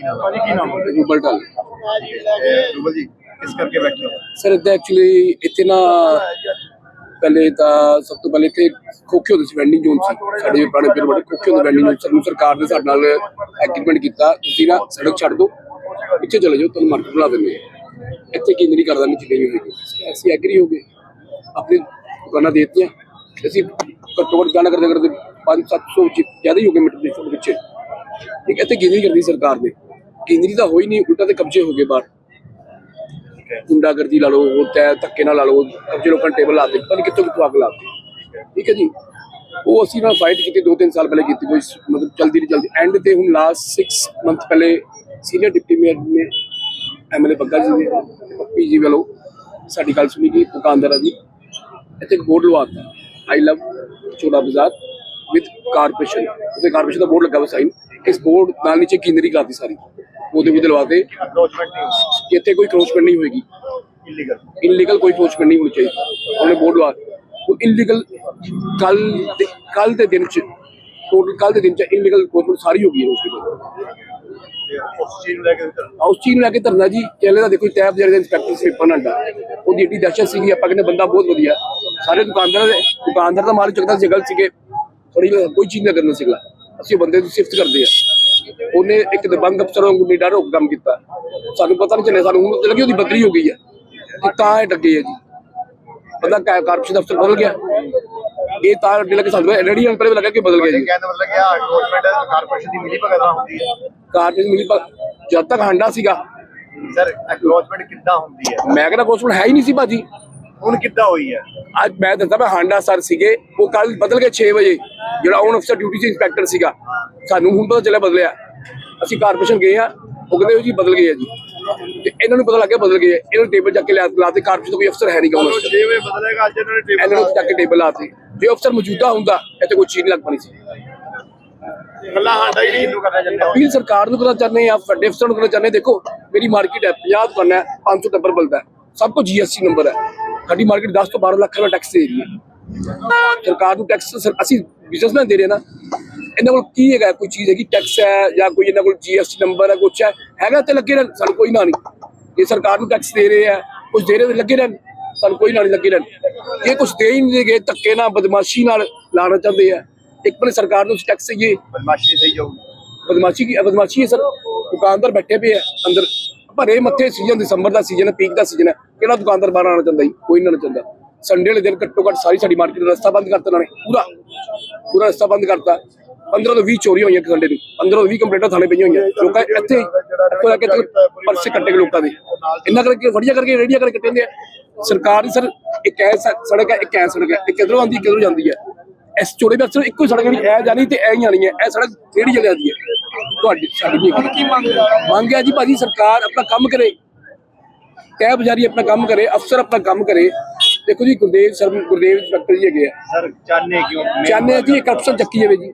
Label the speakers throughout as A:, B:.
A: ਕੀ ਨਾਮ? ਹੈ
B: ਕੀ ਨਾਮ? ਹੈ
C: ਰੂਬਲ ਢਾਲ।
A: ਰੂਬਲ ਜੀ ਕਿਸ ਕਰਕੇ ਬੈਠੇ ਹੋ?
C: ਸਰ ਇੱਥੇ ਐਕਚੁਅਲੀ ਇੱਥੇ ਨਾ ਪਹਿਲੇ ਤਾਂ ਸਭ ਤੋਂ ਪਹਿਲੇ ਇੱਥੇ ਖੋਖੇ ਹੁੰਦੇ ਸੀ ਵੈਂਡਿੰਗ ਜ਼ੋਨ ਸੀ। ਸਾਡੇ ਪੁਰਾਣੇ ਪਿੰਡ ਬੜੇ ਖੋਖੇ ਹੁੰਦੇ ਵੈਂਡਿੰਗ ਜ਼ੋਨ ਸਾਨੂੰ ਸਰਕਾਰ ਨੇ ਸਾਡੇ ਨਾਲ ਐਗਰੀਮੈਂਟ ਕੀਤਾ ਤੁਸੀਂ ਨਾ ਸੜਕ ਛੱਡ ਦਿਓ ਪਿੱਛੇ ਚਲੇ ਜਾਓ ਤੁਹਾਨੂੰ ਮਾਰਕੀਟ ਬਣਾ ਦਿੰਦੇ। ਇੱਥੇ ਕੀ ਨਹੀਂ ਕਰਦਾ ਨਹੀਂ ਜਿੰਨੇ ਵੀ ਹੋਏਗੀ ਅਸੀਂ ਐਗਰੀ ਹੋ ਗਏ ਆਪਣੀ ਦੁਕਾਨਾਂ ਦੇ ਦਿੱਤੀਆਂ। ਅਸੀਂ ਘੱਟੋ ਘੱਟ ਦੁਕਾਨਾਂ ਕਰਦੇ ਕਰਦੇ 5-700 ਜ਼ਿਆਦਾ ਹੀ ਹੋ ਗਏ ਮੀਟਰ ਦੇ ਪਿੱਛੇ। ਠੀਕ ਇੱਥੇ ਗਿਣਤੀ ਕਰਦੀ ਸਰਕਾਰ ਨੇ। ਗਿਣਤੀ ਤਾਂ ਹੋਈ ਨਹੀਂ, ਉਲਟਾ ਤੇ ਕਬਜ਼ੇ ਹੋ ਗਏ ਬਾਹਰ। ਗੁੰਡਾਗਰਦੀ ਲਾ ਲਓ, ਹੋਰ ਤੈ ਧੱਕੇ ਨਾਲ ਲਾ ਲਓ, ਕਬਜ਼ੇ ਲੋਕਾਂ ਟੇਬਲ ਲਾ ਦੇ ਪਤਾ ਨਹੀਂ ਕਿੱਥੋਂ ਕਿੱਥੋਂ ਅੱਗ ਲਾ ਦਿੱਤੀ। ਠੀਕ ਹੈ ਜੀ? ਉਹ ਅਸੀਂ ਨਾਲ ਫਾਈਟ ਕੀਤੀ ਦੋ ਤਿੰਨ ਸਾਲ ਪਹਿਲੇ ਕੀਤੀ, ਕੋਈ ਮਤਲਬ ਜਲਦੀ ਨਹੀਂ ਜਲਦੀ। ਐਂਡ ਤੇ ਹੁਣ ਲਾਸਟ 6 ਮੰਥ ਪਹਿਲੇ ਸੀਨੀਅਰ ਡਿਪਟੀ ਮੇਅਰ ਨੇ ਐਮਐਲਏ ਬੱਗਾ ਜੀ ਨੇ ਪੱਪੀ ਜੀ ਵੱਲੋਂ ਸਾਡੀ ਗੱਲ ਸੁਣੀ ਕਿ ਦੁਕਾਨਦਾਰਾਂ ਦੀ ਇੱਥੇ ਇੱਕ board ਲਵਾਤਾ I love Chola Bazaar with corporation ਉਹਦੇ ਕਾਰਪੋਰੇਸ਼ਨ ਦਾ ਬੋਰਡ ਲੱਗਾ ਵਾ ਸਾਈਨ ਇਸ ਬੋਰਡ ਨਾਲ ਨੀਚੇ ਕੀਨਰੀ ਕਰਦੀ ਸਾਰੀ। ਉਹਦੇ ਵੀ ਲਵਾਤੇ
A: ਅਪਰੋਚਮੈਂਟ ਨਹੀਂ
C: ਕਿ ਇੱਥੇ ਕੋਈ ਕਰੋਚਮੈਂਟ ਨਹੀਂ ਹੋਏਗੀ।
A: ਇਲੀਗਲ
C: ਇਲੀਗਲ ਕੋਈ ਕਰੋਚਮੈਂਟ ਨਹੀਂ ਹੋਣੀ ਚਾਹੀਦੀ। ਉਹਨੇ ਬੋਰਡ ਲਵਾ ਉਹ ਇਲੀਗਲ ਕੱਲ ਕੱਲ ਦੇ ਦਿਨ ਚ ਟੋਟਲ ਕੱਲ ਦੇ ਦਿਨ ਚ ਇਲੀਗਲ ਕਰੋਚਮੈਂਟ ਸਾਰੀ ਹੋ ਗਈ ਹੈ ਉਸ ਦੀ
A: ਚੀਜ਼ ਨੂੰ ਲੈ ਕੇ ਵੀ
C: ਉਸ ਚੀਜ਼ ਨੂੰ ਲੈ ਕੇ ਧਰਨਾ ਜੀ ਪਹਿਲੇ ਤਾਂ ਦੇਖੋ ਟੈਬ ਜਿਹੜੇ ਇੰਸਪੈਕਟਰ ਸੀ ਪਨੰਡਾ ਉਹਦੀ ਏਡੀ ਦਹਿਸ਼ਤ ਸੀਗੀ ਆਪਾਂ ਕਹਿੰਦੇ ਬੰਦਾ ਬਹੁਤ ਵਧੀਆ। ਸਾਰੇ ਦੁਕਾਨਦਾਰ ਦੇ ਦੁਕਾਨਦਾਰ ਦਾ ਮਾਲ ਚੁੱਕਦਾ ਸੀ ਗਲਤ ਸੀਗੇ। ਥੋੜੀ ਕੋਈ ਚੀਜ਼ ਨਾ ਕਰਨਾ ਸੀਗਾ ਅਸੀਂ ਬੰਦੇ ਦੀ ਸਿਫਤ ਕਰਦੇ ਆ। ਉਹਨੇ ਇੱਕ ਦਬੰਗ ਅਫਸਰ ਹੋ ਕੇ ਕੰਮ ਕੀਤਾ। ਸਾਨੂੰ ਪਤਾ ਨਹੀਂ ਚੱਲਿਆ ਸਾਨੂੰ ਹੁਣ ਲੱਗੀ ਉਹਦੀ ਬਦਲੀ ਹੋ ਗਈ ਹੈ ਕਿ ਤਾਂ ਇਹ ਡੱਗੇ ਆ ਜੀ। ਬੰਦਾ ਕਾ- ਕਾਰਪੋਰੇਸ਼ਨ ਅਫਸਰ ਬਦਲ ਗਿਆ। ਇਹ ਤਾਂ ਅੱਡੇ ਲੱਗੇ ਸਾਨੂੰ ਰੈਡੀ ਵਾਲੇ ਪਹਿਲੇ ਲੱਗਾ ਕਿ ਬਦਲ ਗਿਆ ਜੀ।
A: ਕਹਿਣ ਦਾ ਮਤਲਬ ਕਿ ਆ ਅਪਰੋਚਮੈਂਟ ਕਾਰਪੋਰੇਸ਼ਨ ਦੀ ਮਿਲੀ ਭਗਤ ਹੁੰਦੀ ਹੈ
C: ਕਾਰਪੋਰੇਸ਼ਨ ਮਿਲੀ ਜਦ ਤੱਕ ਹਾਂਡਾ ਸੀਗਾ।
A: ਸਰ ਅਪਰੋਚਮੈਂਟ ਕਿੱਦਾਂ ਹੁੰਦੀ ਹੈ?
C: ਮੈਂ ਕਹਿੰਦਾ ਕੋਸਮੈਂਟ ਹੈ ਹੀ ਨਹੀਂ ਸੀ ਭਾਜੀ।
A: ਹੁਣ ਕਿੱਦਾਂ ਹੋਈ ਹੈ?
C: ਅੱਜ ਮੈਂ ਦੱਸਦਾ ਮੈਂ ਹਾਂਡਾ ਸਰ ਸੀਗੇ ਉਹ ਕੱਲ ਬਦਲ ਗਏ 6 ਵਜੇ। ਜਿਹੜਾ ਔਨ ਅਫਸਰ ਡਿਊਟੀ ਸੀ ਇੰਸਪੈਕਟਰ ਸੀਗਾ ਸਾਨੂੰ ਹੁਣ ਪਤਾ ਚੱਲਿਆ ਬਦਲਿਆ। ਅਸੀਂ ਕਾਰਪੋਰੇਸ਼ਨ ਗਏ ਆ ਉਹ ਕਹਿੰਦੇ ਉਹ ਜੀ ਬਦਲ ਗਏ ਆ ਜੀ। ਤੇ ਇਹਨਾਂ ਨੂੰ ਪਤਾ ਲੱਗਿਆ ਬਦਲ ਗਏ। ਇਹਨਾਂ ਨੂੰ ਟੇਬਲ ਚੱਕ ਕੇ ਲਿਆ ਲਾਤੇ ਕਾਰਪੋਰੇਸ਼ਨ ਦਾ ਕੋਈ ਅਫਸਰ ਹੈ ਨਹੀਂ ਗਾ ਹੁਣ
A: 6 ਵਜੇ ਬਦਲੇਗਾ ਅੱਜ ਇਹਨਾਂ ਨੇ
C: ਇਹਨਾਂ ਨੂੰ ਚੱਕ ਕੇ ਟੇਬਲ ਲਾਤੇ ਜੇ ਅਫਸਰ ਮੌਜੂਦਾ ਹੁੰਦਾ ਇੱਥੇ ਕੋਈ ਚੀਜ਼ ਨਹੀਂ ਲੱਗ ਪਣੀ ਸੀ।
A: ਗੱਲਾਂ ਸਾਡਾ ਹੀ ਨਹੀਂ ਕਰਨਾ ਚਾਹੁੰਦੇ
C: ਅਪੀਲ ਸਰਕਾਰ ਨੂੰ ਕਰਨਾ ਚਾਹੁੰਦੇ ਆ ਵੱਡੇ ਅਫਸਰਾਂ ਨੂੰ ਕਰਨਾ ਚਾਹੁੰਦੇ। ਦੇਖੋ ਮੇਰੀ ਮਾਰਕੀਟ ਹੈ 50 ਦੁਕਾਨਾਂ ਹੈ 500 ਟੱਬਰ ਬਲਦਾ ਸਭ ਕੁਝ ਜੀਐਸਟੀ ਨੰਬਰ ਹੈ। ਸਾਡੀ ਮਾਰਕੀਟ 10 ਤੋਂ 12 ਲੱਖ ਰੁਪਏ ਟੈਕਸ ਦੇ ਰਹੀ ਹੈ। ਸਰਕਾਰ ਨੂੰ ਟੈਕਸ ਅਸੀਂ ਬਿਜ਼ਨਸਮੈਨ ਦੇ ਰਹੇ ਨਾ ਇਹਨਾਂ ਕੋਲ ਕੀ ਹੈਗਾ? ਕੋਈ ਚੀਜ਼ ਹੈਗੀ ਟੈਕਸ ਹੈ ਜਾਂ ਕੋਈ ਇਹਨਾਂ ਕੋਲ ਜੀਐਸਟੀ ਨੰਬਰ ਹੈ ਕੁਛ ਹੈ? ਹੈਗਾ ਤੇ ਲੱਗੇ ਰਹਿਣ ਸਾਨੂੰ ਕੋਈ ਨਾ ਨਹੀਂ। ਇਹ ਸਰਕਾਰ ਨੂੰ ਟੈਕਸ ਦੇ ਰਹੇ ਆ ਕੁਝ ਦੇ ਰਹੇ ਤੇ ਲੱਗੇ ਰਹਿਣ। ਸਾਨੂੰ ਕੋਈ ਨਾ ਨਹੀਂ ਲੱਗੇ ਰਹਿਣ। ਇਹ ਕੁਝ ਦੇ ਹੀ ਨਹੀਂ ਗਏ ਧੱਕੇ ਨਾਲ ਬਦਮਾਸ਼ੀ ਨਾਲ ਲਾਣਾ ਚਾਹੁੰਦੇ ਆ ਇੱਕ ਪਾਸੇ ਸਰਕਾਰ ਨੂੰ ਟੈਕਸ ਦੇਈਏ।
A: ਬਦਮਾਸ਼ੀ ਸਹੀ ਜਾਊਗੀ।
C: ਬਦਮਾਸ਼ੀ ਕੀ ਬਦਮਾਸ਼ੀ ਹੈ ਸਰ। ਦੁਕਾਨਦਾਰ ਬੈਠੇ ਪਏ ਆ ਅੰਦਰ। ਭਰੇ ਮੱਥੇ ਸੀਜ਼ਨ ਦਸੰਬਰ ਦਾ ਸੀਜ਼ਨ ਹੈ ਪੀਕ ਦਾ ਸੀਜ਼ਨ ਹੈ। ਕਿਹੜਾ ਦੁਕਾਨਦਾਰ ਬਾਹਰ ਆਉਣਾ ਚਾਹੁੰਦਾ ਜੀ? ਕੋਈ ਨਾ ਚਾਹੁੰਦਾ। ਸੰਡੇ ਵਾਲੇ ਦਿਨ ਘੱਟੋ ਘੱਟ ਸਾਰੀ ਸਾਡੀ ਮਾਰਕੀਟ ਦਾ ਰਸਤਾ ਬੰਦ ਕਰਤਾ ਉਹਨਾਂ ਨੇ, ਪੂਰਾ। ਪੂਰਾ ਰਸਤਾ ਬੰਦ ਕਰਤਾ। 15 ਤੋਂ 20 ਚੋਰੀਆਂ ਹੋਈਆਂ ਇੱਕ ਸੰਡੇ ਨੂੰ। 15 ਤੋਂ 20 ਕੰਪਲੇਂਟਾਂ ਥਾਣੇ ਪਈਆਂ ਹੋਈਆਂ। ਲੋਕਾਂ ਇੱਥੇ ਇੱਥੋਂ ਲੈ ਕੇ ਪਰਸੇ ਕੱਟੇ ਲੋਕਾਂ ਦੇ। ਇੰਨਾ ਕਰਕੇ, ਵੜੀਆਂ ਕਰਕੇ, ਰੇੜੀਆਂ ਕਰਕੇ ਕੱਟੇ ਆ। ਸਰਕਾਰ ਦੀ ਸਰ, ਇੱਕ ਐ ਸੜਕ ਹੈ, ਇੱਕ ਐ ਸੜਕ ਹੈ। ਇਹ ਕਿੱਧਰੋਂ ਆਉਂਦੀ ਕਿੱਧਰੋਂ ਜਾਂਦੀ ਹੈ। ਇਸ ਚੋੜੇ ਵਿੱਚ ਸਿਰਫ ਇੱਕੋ ਸੜਕ ਨਹੀਂ ਐ ਜਾਣੀ ਤੇ ਐ ਹੀ ਆਣੀ ਹੈ। ਇਹ ਸੜਕ ਕਿਹੜੀ ਜਗ੍ਹਾ ਦੀ ਹੈ? ਤੁਹਾਡੀ, ਸਾਡੀ
B: ਕੀ ਮੰਗ
C: ਹੈ ਜੀ ਭਾਜੀ, ਸਰਕਾਰ ਆਪਣਾ ਕੰਮ ਕਰੇ। ਤੈ ਬਜ਼ਾਰੀ ਆਪਣਾ ਕੰਮ ਕਰੇ, ਅਫਸਰ ਆਪਣਾ ਕੰਮ ਕਰੇ। ਦੇਖੋ ਜੀ ਗੁਰਦੇਵ ਸਰ ਗੁਰਦੇਵ ਇੰਸਪੈਕਟਰ ਜੀ ਹੈਗੇ ਆ।
A: ਸਰ ਚਾਹਨੇ ਕਿਉਂ?
C: ਚਾਹੁੰਦੇ ਆ ਜੀ ਇਹ ਕਰਪਸ਼ਨ ਚੱਕੀ ਜਾਵੇ ਜੀ।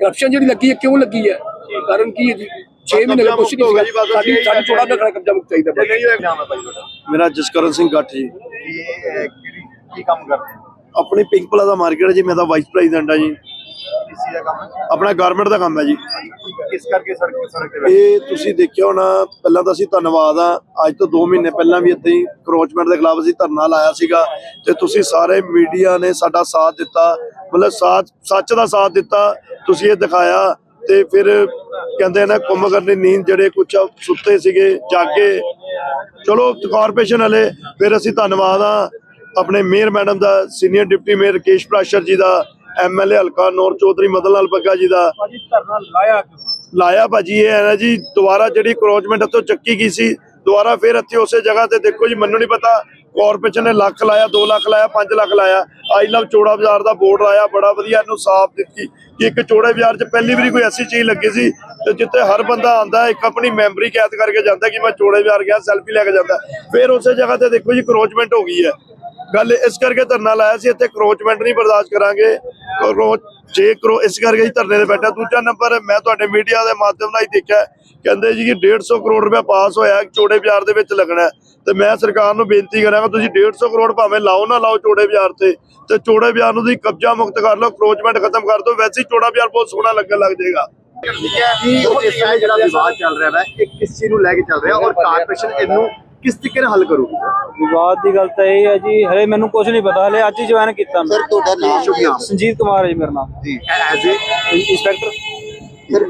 C: ਕਰਪਸ਼ਨ ਜਿਹੜੀ ਲੱਗੀ ਹੈ ਕਿਉਂ ਲੱਗੀ ਹੈ? ਕਾਰਨ ਕੀ ਹੈ ਜੀ? 6 ਮਹੀਨੇ ਦਾ ਕੁਛ ਨਹੀਂ ਸੀਗਾ। ਸਾਡੀ ਸਾਡੀ ਥੋੜਾ ਜਿਹਾ ਖੜਾ ਕਬਜ਼ਾ ਮੁਕਤ ਚਾਹੀਦਾ ਬਸ
A: ਨਹੀਂ ਹੋਇਆ ਨਾਮ ਹੈ ਭਾਈ ਤੁਹਾਡਾ।
D: ਮੇਰਾ ਜਸਕਰਨ ਸਿੰਘ ਗੱਠ ਜੀ।
A: ਕੀ ਇਹ ਕਿਹੜੀ ਕੀ ਕੰਮ ਕਰਦੇ
D: ਆਪਣੀ ਪਿੰਕ ਪਲਾਜ਼ਾ ਮਾਰਕੀਟ ਹੈ ਜੀ ਮੈਂ ਤਾਂ ਵਾਈਸ ਪ੍ਰੈਜ਼ੀਡੈਂਟ ਆ ਜੀ।
A: ਕਿਸ ਚੀਜ਼ ਦਾ ਕੰਮ ਹੈ?
D: ਆਪਣਾ ਗਾਰਮੈਂਟ ਦਾ ਕੰਮ ਹੈ ਜੀ।
A: ਕਿਸ ਕਰਕੇ ਸੜਕ ਸੜਕ ਤੇ ਬੈਠੇ?
D: ਇਹ ਤੁਸੀਂ ਦੇਖਿਆ ਹੋਣਾ ਪਹਿਲਾਂ ਤਾਂ ਅਸੀਂ ਧੰਨਵਾਦ ਆ। ਅੱਜ ਤੋਂ 2 ਮਹੀਨੇ ਪਹਿਲਾਂ ਵੀ ਹੀ ਕਰੋਚਮੈਂਟ ਦੇ ਖਿਲਾਫ ਅਸੀਂ ਧਰਨਾ ਲਾਇਆ ਸੀਗਾ ਤੇ ਤੁਸੀਂ ਸਾਰੇ ਮੀਡੀਆ ਨੇ ਸਾਡਾ ਸਾਥ ਦਿੱਤਾ। ਮਤਲਬ ਸਾਥ ਸੱਚ ਦਾ ਸਾਥ ਦਿੱਤਾ ਤੁਸੀਂ ਇਹ ਦਿਖਾਇਆ ਤੇ ਫਿਰ ਕਹਿੰਦੇ ਨੇ ਕੁੰਭ ਕਰਨੀ ਨੀਂਦ ਜਿਹੜੇ ਕੁਝ ਸੁੱਤੇ ਸੀਗੇ ਜਾਗੇ। ਚਲੋ ਕਾਰਪੋਰੇਸ਼ਨ ਵਾਲੇ ਫਿਰ ਅਸੀਂ ਧੰਨਵਾਦ ਆ। ਆਪਣੇ ਮੇਅਰ ਮੈਡਮ ਦਾ senior deputy mayor Rakesh Prashar ji ਦਾ ਐਮਐਲਏ ਹਲਕਾ ਨੌਰ ਚੌਧਰੀ ਮਦਨ ਲਾਲ ਬੱਗਾ ਜੀ ਦਾ।
B: ਭਾਜੀ ਧਰਨਾ ਲਾਇਆ ਕਿਉਂ?
D: ਲਾਇਆ ਭਾਜੀ ਇਹ ਹੈ ਨਾ ਜੀ ਦੁਬਾਰਾ ਜਿਹੜੀ ਕਰੋਚਮੈਂਟ ਇੱਥੋਂ ਚੱਕੀ ਗਈ ਸੀ ਦੁਬਾਰਾ ਫਿਰ ਇੱਥੇ ਉਸੇ ਜਗ੍ਹਾ ਤੇ ਦੇਖੋ ਜੀ ਮੈਨੂੰ ਨਹੀਂ ਪਤਾ ਕਾਰਪੋਰੇਸ਼ਨ ਨੇ ਲੱਖ ਲਾਇਆ 2 ਲੱਖ ਲਾਇਆ 5 ਲੱਖ ਲਾਇਆ। ਆਈ ਲਵ ਚੋੜਾ ਬਾਜ਼ਾਰ ਦਾ ਬੋਰਡ ਲਾਇਆ ਬੜਾ ਵਧੀਆ ਇਹਨੂੰ ਸਾਫ਼ ਦਿੱਤੀ ਕਿ ਇੱਕ ਚੋੜੇ ਬਾਜ਼ਾਰ 'ਚ ਪਹਿਲੀ ਵਾਰੀ ਕੋਈ ਐਸੀ ਚੀਜ਼ ਲੱਗੀ ਸੀ ਤੇ ਜਿੱਥੇ ਹਰ ਬੰਦਾ ਆਂਦਾ ਇੱਕ ਆਪਣੀ ਮੈਮਰੀ ਕੈਦ ਕਰਕੇ ਜਾਂਦਾ ਕਿ ਮੈਂ ਚੋੜੇ ਬਾਜ਼ਾਰ ਗਿਆ ਸੈਲਫੀ ਲੈ ਕੇ ਜਾਂਦਾ। ਫਿਰ ਉਸੇ ਜਗ੍ਹਾ ਤੇ ਦੇਖੋ ਜੀ ਕਰੋਚਮੈਂਟ ਹੋ ਗਈ ਹੈ। ਗੱਲ ਇਸ ਕਰਕੇ ਧਰਨਾ ਲਾਇਆ ਸੀ, ਇੱਥੇ ਕਰੋਚਮੈਂਟ ਨਹੀਂ ਬਰਦਾਸ਼ਤ ਕਰਾਂਗੇ। ਕਰੋਚ, ਜੇ ਕਰੋ, ਇਸ ਕਰਕੇ ਹੀ ਧਰਨੇ ਤੇ ਬੈਠਾ। ਦੂਜਾ ਨੰਬਰ, ਮੈਂ ਤੁਹਾਡੇ ਮੀਡੀਆ ਦੇ ਮਾਧਿਅਮ ਨਾਲ ਹੀ ਦੇਖਿਆ ਕਹਿੰਦੇ ਜੀ ਕਿ 150 ਕਰੋੜ ਰੁਪਏ ਪਾਸ ਹੋਇਆ ਚੋੜੇ ਬਾਜ਼ਾਰ ਦੇ ਵਿੱਚ ਲੱਗਣਾ ਤੇ ਮੈਂ ਸਰਕਾਰ ਨੂੰ ਬੇਨਤੀ ਕਰਾਂਗਾ, ਤੁਸੀਂ 150 ਕਰੋੜ ਭਾਵੇਂ ਲਾਓ ਨਾ ਲਾਓ ਚੋੜੇ ਬਾਜ਼ਾਰ ਤੇ ਤੇ ਚੋੜੇ ਬਾਜ਼ਾਰ ਨੂੰ ਤੁਸੀਂ ਕਬਜ਼ਾ ਮੁਕਤ ਕਰ ਲਓ ਕਰੋਚਮੈਂਟ ਖਤਮ ਕਰ ਦਿਓ। ਵੈਸੇ ਹੀ ਚੋੜਾ ਬਾਜ਼ਾਰ ਬਹੁਤ ਸੋਹਣਾ ਲੱਗਣ ਲੱਗ ਜਾਏਗਾ।
A: ਕੀ ਇਸ ਜਿਹੜਾ ਵਿਵਾਦ ਚੱਲ ਰਿਹਾ ਹੈ ਇਹ ਕਿਸ ਚੀਜ਼ ਨੂੰ ਲੈ ਕੇ ਚੱਲ ਰਿਹਾ? ਔਰ ਕਾਰਪੋਰੇਸ਼ਨ ਇਹਨੂੰ ਕਿਸ ਤਰੀਕੇ ਨਾਲ ਹੱਲ ਕਰੂਗੀ
B: ਵਿਵਾਦ ਦੀ ਗੱਲ ਤਾਂ ਇਹ ਹੈ ਜੀ ਹਲੇ ਮੈਨੂੰ ਕੁਝ ਨਹੀਂ ਪਤਾ ਹਲੇ ਅੱਜ ਹੀ ਜੁਆਇਨ ਕੀਤਾ ਮੈਂ।
E: ਸਰ ਤੁਹਾਡਾ ਨਾਮ
A: ਸ਼ੁਭ ਨਾਮ
B: ਸੰਜੀਤ ਕੁਮਾਰ ਹੈ ਜੀ ਮੇਰਾ ਨਾਮ।
E: ਜੀ
A: as a
B: inspector
E: sir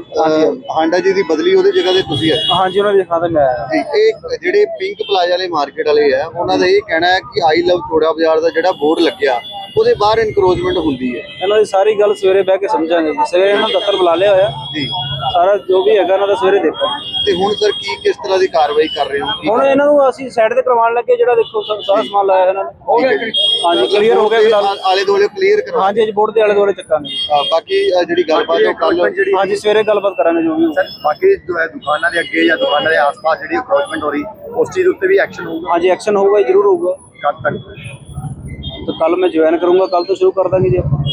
E: Handa ji ਦੀ ਬਦਲੀ ਉਹਦੀ ਜਗ੍ਹਾ ਤੇ ਤੁਸੀਂ ਹੈ
B: ਹਾਂਜੀ ਉਹਨਾਂ ਦੀ ਤਾਂ ਮੈਂ ਆਇਆ।
E: ਜੀ ਇਹ ਜਿਹੜੇ ਪਿੰਕ ਪਲਾਜ਼ਾ ਵਾਲੇ ਮਾਰਕੀਟ ਵਾਲੇ ਆ ਉਹਨਾਂ ਦਾ ਇਹ ਕਹਿਣਾ ਹੈ ਕਿ ਆਈ ਲਵ ਚੋੜਾ ਬਾਜ਼ਾਰ ਦਾ ਜਿਹੜਾ ਬੋਰਡ ਲੱਗਿਆ ਉਹਦੇ ਬਾਹਰ ਇਨਕਰੋਚਮੈਂਟ ਹੁੰਦੀ ਹੈ।
B: ਇਹਨਾਂ ਦੀ ਸਾਰੀ ਗੱਲ ਸਵੇਰੇ ਬਹਿ ਕੇ ਸਮਝਾਂਗੇ ਸਵੇਰੇ ਇਹਨਾਂ ਦਫ਼ਤਰ ਬੁਲਾ ਲਿਆ ਹੋਇਆ।
E: ਜੀ।
B: ਸਾਰਾ ਜੋ ਵੀ ਹੈਗਾ ਇਹਨਾਂ ਦਾ ਸਵੇਰੇ ਦੇਖਾਂਗੇ
E: ਤੇ ਹੁਣ ਸਰ ਕੀ ਕਿਸ ਤਰ੍ਹਾਂ ਦੀ ਕਾਰਵਾਈ ਕਰ ਰਹੇ ਹੋ? ਕੀ
B: ਹੁਣ ਇਹਨਾਂ ਨੂੰ ਅਸੀਂ ਸਾਈਡ ਤੇ ਕਰਵਾਉਣ ਲੱਗੇ ਜਿਹੜਾ ਦੇਖੋ ਸ- ਸਾਰਾ ਸਮਾਨ ਲਾਇਆ ਇਹਨਾਂ ਨੇ। ਹੋ ਗਿਆ ਹਾਂਜੀ ਕਲੀਅਰ ਹੋ ਗਿਆ ਫਿਲਹਾਲ।
E: ਆਲੇ ਦੁਆਲੇ ਕਲੀਅਰ ਕਰਵਾ
B: ਹਾਂਜੀ ਅੱਜ ਬੋਰਡ ਦੇ ਆਲੇ ਦੁਆਲੇ ਚੱਕਾਂਗੇ।
E: ਅਹ, ਬਾਕੀ ਅਹ, ਜਿਹੜੀ ਗੱਲਬਾਤ ਹੈ ਉਹ ਕੱਲ
B: ਹਾਂਜੀ ਸਵੇਰੇ ਗੱਲਬਾਤ ਕਰਾਂਗੇ ਜੋ ਵੀ ਹੋਊ।
A: ਸਰ ਬਾਕੀ ਜੋ ਹੈ ਦੁਕਾਨਾਂ ਦੇ ਅੱਗੇ ਜਾਂ ਦੁਕਾਨਾਂ ਦੇ ਆਸ-ਪਾਸ ਜਿਹੜੀ ਅਪਰੋਚਮੈਂਟ ਹੋ ਰਹੀ ਉਸ ਚੀਜ਼ ਉੱਤੇ ਵੀ ਐਕਸ਼ਨ ਹੋਊਗਾ?
B: ਹਾਂਜੀ ਐਕਸ਼ਨ ਹੋਊਗਾ ਜੀ, ਜ਼ਰੂਰ ਹੋਊਗਾ।
A: ਕਦ ਤੱਕ।
B: ਤਾਂ ਕੱਲ ਮੈਂ ਜੁਆਇਨ ਕਰੂੰਗਾ ਕੱਲ ਤੋਂ ਸ਼ੁਰੂ ਕਰ ਦਾਂਗੇ ਜੀ ਆਪਾਂ।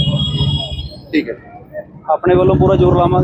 E: ਠੀਕ ਹੈ
B: ਆਪਣੇ ਵੱਲੋਂ ਪੂਰਾ ਜ਼ੋਰ ਲਾਵਾਂਗੇ।